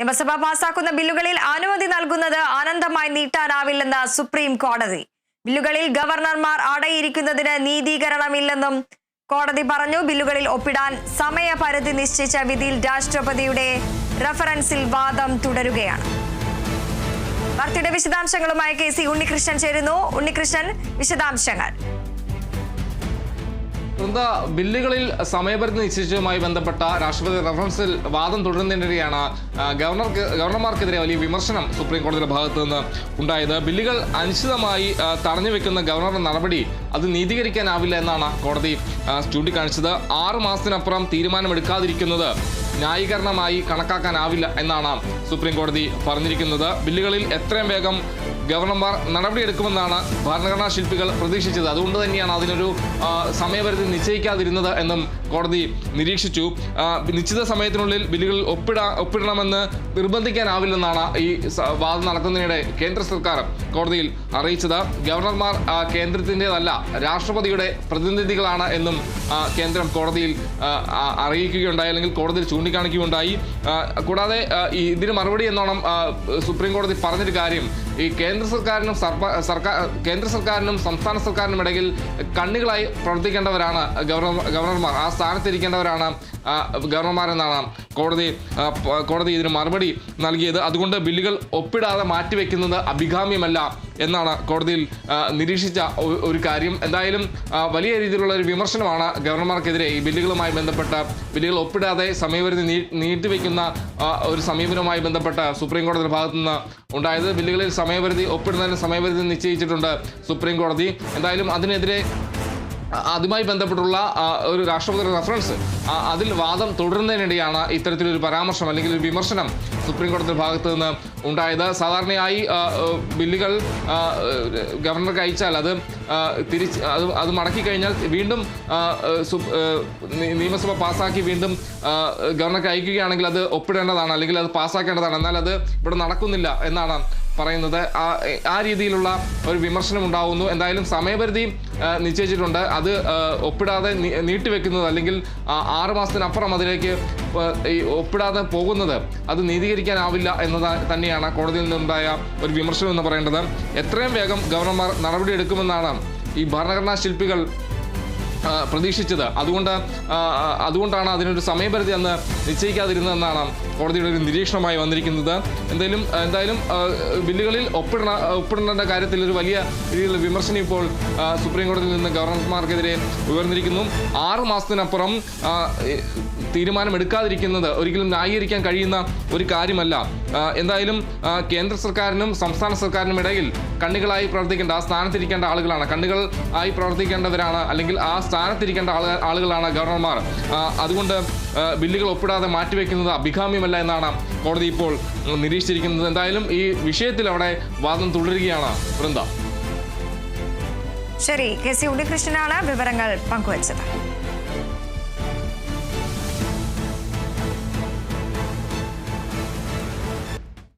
നിയമസഭ പാസാക്കുന്ന ബില്ലുകളിൽ അനുമതി നൽകുന്നത് അനന്തമായി നീട്ടാനാവില്ലെന്ന് സുപ്രീം കോടതി. ബില്ലുകളിൽ ഗവർണർമാർ അടയിരിക്കുന്നതിന് നീതീകരണമില്ലെന്നും കോടതി പറഞ്ഞു. ബില്ലുകളിൽ ഒപ്പിടാൻ സമയപരിധി നിശ്ചയിച്ച വിധിയിൽ രാഷ്ട്രപതിയുടെ റഫറൻസിൽ വാദം തുടരുകയാണ്. വാർത്തയുടെ വിശദാംശങ്ങളുമായി കെ സി ഉണ്ണികൃഷ്ണൻ ചേരുന്നു. ഉണ്ണികൃഷ്ണൻ വിശദാംശങ്ങൾ. വൃന്ദ ബില്ലുകളിൽ സമയപരിധി നിശ്ചയിച്ചതുമായി ബന്ധപ്പെട്ട രാഷ്ട്രപതി റഫറൻസിൽ വാദം തുടരുന്നതിനിടെയാണ് ഗവർണർക്ക് ഗവർണർമാർക്കെതിരെ വലിയ വിമർശനം സുപ്രീം കോടതിയുടെ ഭാഗത്തു നിന്ന് ഉണ്ടായത്. ബില്ലുകൾ അനിശ്ചിതമായി തടഞ്ഞു വെക്കുന്ന ഗവർണറുടെ നടപടി അത് നീതീകരിക്കാനാവില്ല എന്നാണ് കോടതി ചൂണ്ടിക്കാണിച്ചത്. ആറ് മാസത്തിനപ്പുറം തീരുമാനമെടുക്കാതിരിക്കുന്നത് ന്യായീകരണമായി കണക്കാക്കാനാവില്ല എന്നാണ് സുപ്രീം കോടതി പറഞ്ഞിരിക്കുന്നത്. ബില്ലുകളിൽ എത്രയും വേഗം ഗവർണർമാർ നടപടിയെടുക്കുമെന്നാണ് ഭരണഘടനാ ശില്പികൾ പ്രതീക്ഷിച്ചത്. അതുകൊണ്ട് തന്നെയാണ് അതിനൊരു സമയപരിധി നിശ്ചയിക്കാതിരുന്നത് എന്നും കോടതി നിരീക്ഷിച്ചു. നിശ്ചിത സമയത്തിനുള്ളിൽ ബില്ലുകളിൽ ഒപ്പിടാ ഒപ്പിടണമെന്ന് നിർബന്ധിക്കാനാവില്ലെന്നാണ് ഈ വാദം നടക്കുന്നതിനിടെ കേന്ദ്ര സർക്കാർ കോടതിയിൽ അറിയിച്ചത്. ഗവർണർമാർ കേന്ദ്രത്തിന്റെതല്ല രാഷ്ട്രപതിയുടെ പ്രതിനിധികളാണ് എന്നും കേന്ദ്രം കോടതിയിൽ അറിയിക്കുകയുണ്ടായി അല്ലെങ്കിൽ കോടതിയിൽ ചൂണ്ടിക്കാണിക്കുകയുണ്ടായി. കൂടാതെ ഇതിന് മറുപടി എന്നോണം സുപ്രീം കോടതി പറഞ്ഞൊരു കാര്യം ഈ കേന്ദ്ര സർക്കാരിനും സർക്കാർ കേന്ദ്ര സർക്കാരിനും സംസ്ഥാന സർക്കാരിനും ഇടയിൽ കണ്ണുകളായി പ്രവർത്തിക്കേണ്ടവരാണ് ഗവർണർ ഗവർണർമാർ. ആ സ്ഥാനത്തിരിക്കേണ്ടവരാണ് ഗവർണർമാരെന്നാണ് കോടതി കോടതി ഇതിന് മറുപടി നൽകിയത്. അതുകൊണ്ട് ബില്ലുകൾ ഒപ്പിടാതെ മാറ്റിവെക്കുന്നത് അഭികാമ്യമല്ല. എന്നാണ് കോടതിയിൽ നിരീക്ഷിച്ച ഒരു കാര്യം. എന്തായാലും വലിയ രീതിയിലുള്ള ഒരു വിമർശനമാണ് ഗവർണർമാർക്കെതിരെ ഈ ബില്ലുകളുമായി ബന്ധപ്പെട്ട ബില്ലുകൾ ഒപ്പിടാതെ സമയപരിധി നീട്ടിവെക്കുന്ന ഒരു സമീപനവുമായി ബന്ധപ്പെട്ട സുപ്രീം കോടതിയുടെ ഭാഗത്തു നിന്ന് ഉണ്ടായത്. ബില്ലുകളിൽ സമയപരിധി ഒപ്പിടുന്നതിന് സമയപരിധി നിശ്ചയിച്ചിട്ടുണ്ട് സുപ്രീം കോടതി. എന്തായാലും അതിനെതിരെ അതുമായി ബന്ധപ്പെട്ടുള്ള ഒരു രാഷ്ട്രപതി റഫറൻസ് അതിൽ വാദം തുടരുന്നതിനിടെയാണ് ഇത്തരത്തിലൊരു പരാമർശം അല്ലെങ്കിൽ ഒരു വിമർശനം സുപ്രീം ഭാഗത്ത് നിന്ന് ഉണ്ടായത്. സാധാരണയായി ബില്ലുകൾ ഗവർണർക്ക് അയച്ചാൽ അത് തിരിച്ച് അത് അത് മടക്കി കഴിഞ്ഞാൽ വീണ്ടും നിയമസഭ പാസ്സാക്കി വീണ്ടും ഗവർണർക്ക് അയക്കുകയാണെങ്കിൽ അത് ഒപ്പിടേണ്ടതാണ് അല്ലെങ്കിൽ അത് പാസ്സാക്കേണ്ടതാണ്. എന്നാൽ അത് ഇവിടെ നടക്കുന്നില്ല എന്നാണ് പറയുന്നത്. ആ ആ രീതിയിലുള്ള ഒരു വിമർശനം ഉണ്ടാവുന്നു. എന്തായാലും സമയപരിധി നിശ്ചയിച്ചിട്ടുണ്ട്. അത് ഒപ്പിടാതെ നീട്ടിവെക്കുന്നത് അല്ലെങ്കിൽ ആറ് മാസത്തിനപ്പുറം അതിലേക്ക് ഒപ്പിടാതെ പോകുന്നത് അത് നീതീകരിക്കാനാവില്ല എന്നത് തന്നെയാണ് കോടതിയിൽ നിന്നുണ്ടായ ഒരു വിമർശനം എന്ന് പറയേണ്ടത്. എത്രയും വേഗം ഗവർണർമാർ നടപടിയെടുക്കുമെന്നാണ് ഈ ഭരണഘടനാ ശില്പികൾ പ്രതീക്ഷിച്ചത്. അതുകൊണ്ട് അതുകൊണ്ടാണ് അതിനൊരു സമയപരിധി അന്ന് നിശ്ചയിക്കാതിരുന്നതെന്നാണ് കോടതിയുടെ ഒരു നിരീക്ഷണമായി വന്നിരിക്കുന്നത്. എന്തായാലും എന്തായാലും ബില്ലുകളിൽ ഒപ്പിടണ ഒപ്പിടേണ്ട കാര്യത്തിൽ ഒരു വലിയ രീതിയിലുള്ള വിമർശനം ഇപ്പോൾ സുപ്രീംകോടതിയിൽ സുപ്രീം കോടതിയിൽ നിന്ന് ഗവർണർമാർക്കെതിരെ ഉയർന്നിരിക്കുന്നു. ആറ് മാസത്തിനപ്പുറം തീരുമാനമെടുക്കാതിരിക്കുന്നത് ഒരിക്കലും ന്യായീകരിക്കാൻ കഴിയുന്ന ഒരു കാര്യമല്ല. എന്തായാലും കേന്ദ്ര സർക്കാരിനും സംസ്ഥാന സർക്കാരിനും ഇടയിൽ കണ്ണികളായി പ്രവർത്തിക്കേണ്ട ആ സ്ഥാനത്തിരിക്കേണ്ട ആളുകളാണ്. കണ്ണുകൾ ആയി പ്രവർത്തിക്കേണ്ടവരാണ് അല്ലെങ്കിൽ ആ സ്ഥാനത്തിരിക്കേണ്ട ആളു ആളുകളാണ് ഗവർണർമാർ. അതുകൊണ്ട് ബില്ലുകൾ ഒപ്പിടാതെ മാറ്റിവെക്കുന്നത് അഭികാമ്യമല്ല എന്നാണ് കോടതി ഇപ്പോൾ നിരീക്ഷിച്ചിരിക്കുന്നത്. എന്തായാലും ഈ വിഷയത്തിൽ അവിടെ വാദം തുടരുകയാണ് വൃന്ദ. ശരി കെ സി ഉണ്ണികൃഷ്ണനാണ് വിവരങ്ങൾ പങ്കുവച്ചത്.